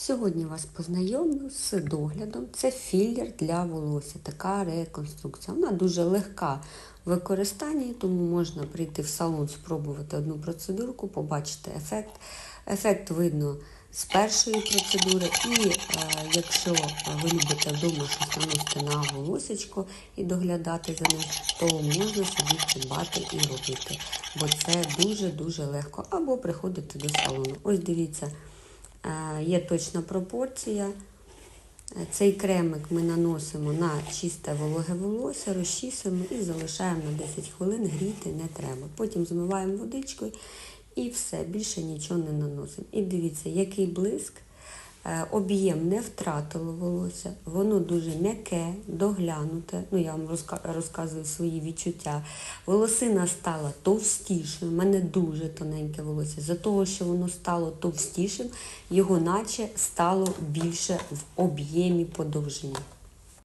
Сьогодні вас познайомлю з доглядом. Це філер для волосся, така реконструкція. Вона дуже легка в використанні, тому можна прийти в салон, спробувати одну процедурку, побачити ефект. Ефект видно з першої процедури. І е, якщо ви любите вдома щось наносити на волосечко і доглядати за ним, то можна собі придбати і робити. Бо це дуже-дуже легко. Або приходити до салону. Ось дивіться. Е, Є точна пропорція. Е, Цей кремик ми наносимо на чисте вологе волосся, розчісуємо і залишаємо на 10 хвилин, гріти не треба. Потім змиваємо водичкою і все, більше нічого не наносимо. І дивіться, який блиск. Е, Об'єм не втратило волосся, воно дуже м'яке, доглянуте. Ну, я вам розказую свої відчуття. Волосина стала товстішою. У мене дуже тоненьке волосся. За того, що воно стало товстішим, його наче стало більше в об'ємі по довжині.